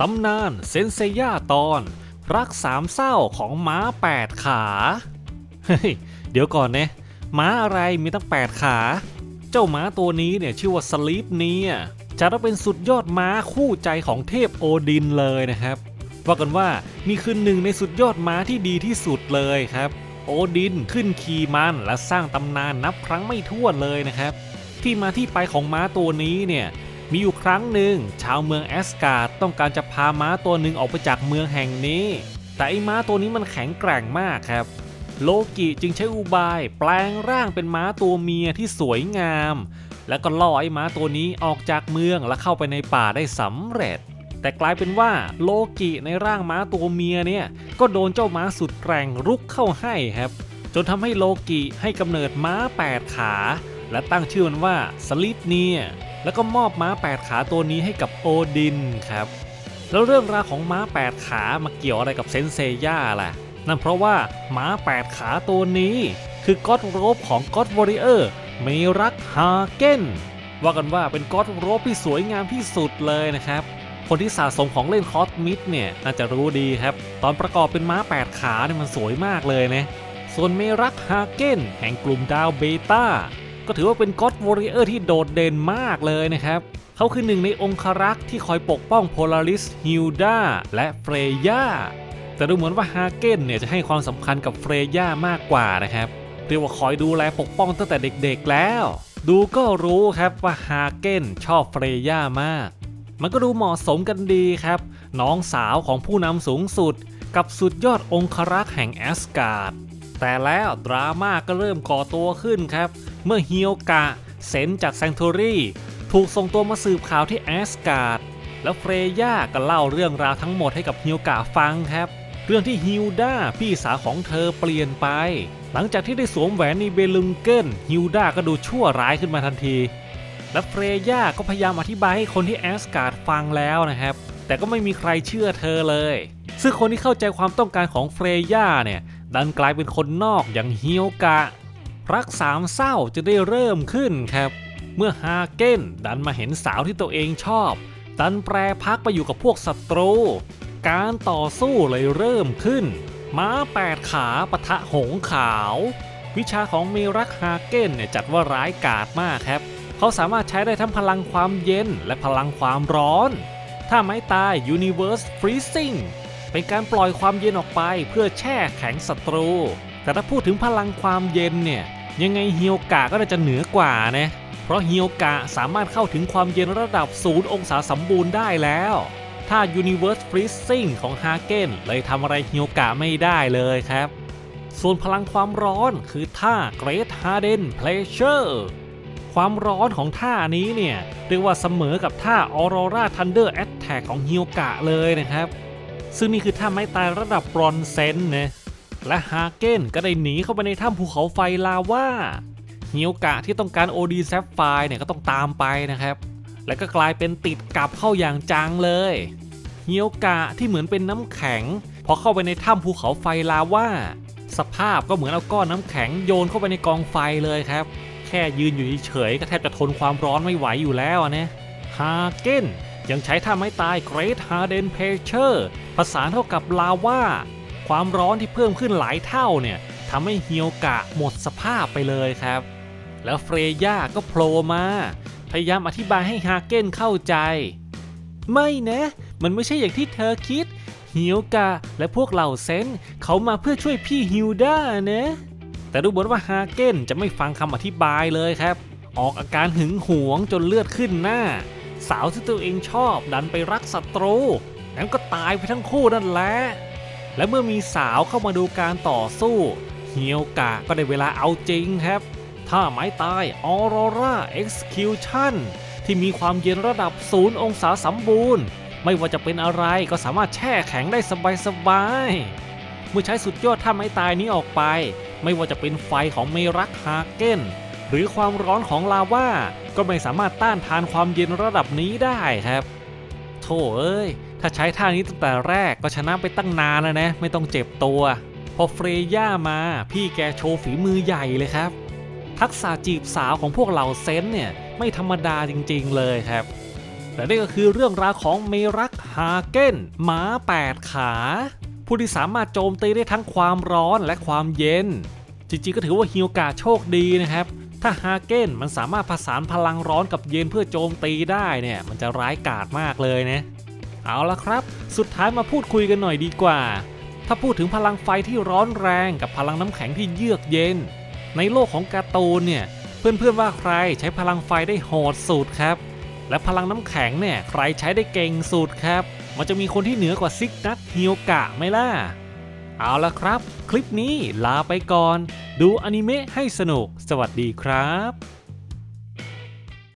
ตำนานเซนเซย่าตอน รักสามเศร้าของม้าแปดขา เฮ้ย เดี๋ยวก่อนนะ ม้าอะไรมีตั้ง 8 ขา เจ้าม้าตัวนี้เนี่ยชื่อว่าสลีปเนี่ยจะได้เป็นสุดยอดม้าคู่ใจของเทพโอดินเลยนะครับ ว่ากันว่านี่คือหนึ่งในสุดยอดม้าที่ดีที่สุดเลยครับ โอดินขึ้นขี่มันและสร้างตำนานนับครั้งไม่ถ้วนเลยนะครับ ที่มาที่ไปของม้าตัวนี้เนี่ย มีอยู่ครั้งหนึ่ง ชาวเมืองแอสการ์ดต้องการจะพาม้าตัวหนึ่งออกไปจากเมืองแห่งนี้ แต่ไอ้ม้าตัวนี้มันแข็งแกร่งมากครับ โลกิจึงใช้อุบาย แปลงร่างเป็นม้าตัวเมียที่สวยงาม แล้วก็ล่อไอ้ม้าตัวนี้ออกจากเมืองและเข้าไปในป่าได้สำเร็จ แต่กลายเป็นว่าโลกิในร่างม้าตัวเมียเนี่ยก็โดนเจ้าม้าสุดแกร่งรุกเข้าให้ครับ จนทำให้โลกิให้กำเนิดม้า8ขา และตั้งชื่อมันว่าสลิปเนีย แล้วก็มอบม้า 8 ขาตัวนี้ให้กับโอดินครับ แล้วเรื่องราวของม้า 8 ขามาเกี่ยวอะไรกับเซนเซย่าล่ะ นั่นเพราะว่าม้า 8 ขาตัวนี้ คือก็อดโรบของก็อดวอริเออร์เมรักฮาเกนว่ากันว่าเป็นก็อดโรบที่สวยงามที่สุดเลยนะครับคนที่สะสมของเล่นคอสมิดเนี่ยน่าจะรู้ดีครับ ตอนประกอบเป็นม้า 8 ขาเนี่ยมันสวยมากเลยนะ ส่วนเมรักฮาเกนแห่งกลุ่มดาวเบต้า ก็ถือว่าเป็นก็อดวอริเออร์ที่โดดเด่นมากเลยนะครับ เขาคือหนึ่งในองครักษ์ที่คอยปกป้องโพลาริสฮิลดาและเฟรย่าแต่ดูเหมือนว่าฮาเกนเนี่ยจะให้ความสำคัญกับเฟรย่ามากกว่านะครับเรียกว่าคอยดูแลปกป้องตั้งแต่เด็กๆแล้ว ดูก็รู้ครับว่าฮาเกนชอบเฟรย่ามาก มันก็ดูเหมาะสมกันดีครับ น้องสาวของผู้นำสูงสุด กับสุดยอดองครักษ์แห่งแอสการ์ดแต่แล้วดราม่าก็เริ่มก่อตัวขึ้นครับ เมื่อฮิโอกะเซนจากแซงทูรีถูกส่งตัวมาสืบข่าวที่แอสการ์ดแล้วเฟรย่าก็เล่าเรื่องราวทั้งหมดให้กับฮิโอกะฟังครับ เรื่องที่ฮิลดาพี่สาวของเธอเปลี่ยนไป หลังจากที่ได้สวมแหวนนีเบลุงเกิลฮิลดาก็ดูชั่วร้ายขึ้นมาทันที และเฟรย่าก็พยายามอธิบายให้คนที่แอสการ์ดฟังแล้วนะครับ แต่ก็ไม่มีใครเชื่อเธอเลย ซึ่งคนที่เข้าใจความต้องการของเฟรย่าเนี่ยดันกลายเป็นคนนอกอย่างฮิโอกะ รักสามเศร้าจะได้เริ่มขึ้นครับ เมื่อฮาเก้นดันมาเห็นสาวที่ตัวเองชอบ ดันแปรพักไปอยู่กับพวกศัตรู การต่อสู้เลยเริ่มขึ้น ม้าแปดขาปะทะหงส์ขาว วิชาของเมรักฮาเก้นเนี่ยจัดว่าร้ายกาจมากครับ เขาสามารถใช้ได้ทั้งพลังความเย็นและพลังความร้อน ถ้าไม้ตาย Universe Freezing เป็นการปล่อยความเย็นออกไปเพื่อแช่แข็งศัตรู แต่ถ้าพูดถึงพลังความเย็นเนี่ย ยังไงฮิโอกะก็จะเหนือกว่านะเพราะฮิโอกะสามารถเข้าถึงความเย็นระดับศูนย์องศาสมบูรณ์ได้แล้วถ้า Universe Freezing ของฮาเกนเลยทำอะไรฮิโอกะไม่ได้เลยครับ ส่วนพลังความร้อนคือท่า Great Harden Pleasure ความร้อนของท่านี้เนี่ยเรียกว่าเสมอกับท่า Aurora Thunder Attack ของฮิโอกะเลยนะครับ ซึ่งนี่คือท่าไม้ตายระดับบรอนเซนนะ และฮาเกนก็ได้หนีเข้าไปในถ้ำภูเขาไฟลาว่าฮิโอกะที่ต้องการโอดีแซฟไฟเนี่ยก็ต้องตามไปนะครับ และก็กลายเป็นติดกับเข้าอย่างจังเลยฮิโอกะที่เหมือนเป็นน้ำแข็งพอเข้าไปในถ้ำภูเขาไฟลาว่า สภาพก็เหมือนเอาก้อนน้ำแข็งโยนเข้าไปในกองไฟเลยครับ แค่ยืนอยู่เฉยๆก็แทบจะทนความร้อนไม่ไหวอยู่แล้วนะฮาเกนยังใช้ท่าไม้ตาย Great Harden Pressure ผสานเท่ากับลาว่า ความร้อนที่เพิ่มขึ้นหลายเท่าเนี่ยทำให้เฮียวกะหมดสภาพไปเลยครับ แล้วเฟรย่าก็โผล่มา พยายามอธิบายให้ฮาเก้นเข้าใจ ไม่นะ มันไม่ใช่อย่างที่เธอคิดฮิวกะและพวกเหล่าเซนเขามาเพื่อช่วยพี่ฮิวด้านะแต่ดูเหมือนว่าฮาเก้นจะไม่ฟังคำอธิบายเลยครับ ออกอาการหึงหวงจนเลือดขึ้นหน้า สาวที่ตัวเองชอบดันไปรักศัตรูงั้นก็ตายไปทั้งคู่นั่นแหละ และเมื่อมีสาวเข้ามาดูการต่อสู้เฮียวกะก็ได้เวลาเอาจริงครับถ้าไม้ตาย Aurora Execution ที่มีความเย็นระดับศูนย์องศาสมบูรณ์ ไม่ว่าจะเป็นอะไรก็สามารถแช่แข็งได้สบายๆเมื่อใช้สุดยอดท่าไม้ตายนี้ออกไป ไม่ว่าจะเป็นไฟของเมรักฮาเกนหรือความร้อนของลาว่าก็ไม่สามารถต้านทานความเย็นระดับนี้ได้ครับ โธ่เอ้ย ถ้าใช้ท่านี้ตั้งแต่แรกก็ชนะไปตั้งนานแล้วนะ ไม่ต้องเจ็บตัว พอเฟรย่ามาพี่แกโชว์ฝีมือใหญ่เลยครับ ทักษะจีบสาวของพวกเหล่าเซนเนี่ยไม่ธรรมดาจริงๆเลยครับ และนี่ก็คือเรื่องราวของเมรักฮาเก้นหมาแปดขา ผู้ที่สามารถโจมตีได้ทั้งความร้อนและความเย็น จริงๆก็ถือว่าฮิวกาโชคดีนะครับถ้าฮาเก้นมันสามารถผสานพลังร้อนกับเย็นเพื่อโจมตีได้เนี่ย มันจะร้ายกาจมากเลยนะ เอาละครับ สุดท้ายมาพูดคุยกันหน่อยดีกว่า ถ้าพูดถึงพลังไฟที่ร้อนแรงกับพลังน้ำแข็งที่เยือกเย็น ในโลกของการ์ตูนเนี่ย เพื่อนๆว่าใครใช้พลังไฟได้โหดสุดครับ และพลังน้ำแข็งเนี่ยใครใช้ได้เก่งสุดครับ มันจะมีคนที่เหนือกว่าซิกนัทฮิโอกะไหมล่ะ เอาละครับ คลิปนี้ลาไปก่อน ดูอนิเมะให้สนุก สวัสดีครับ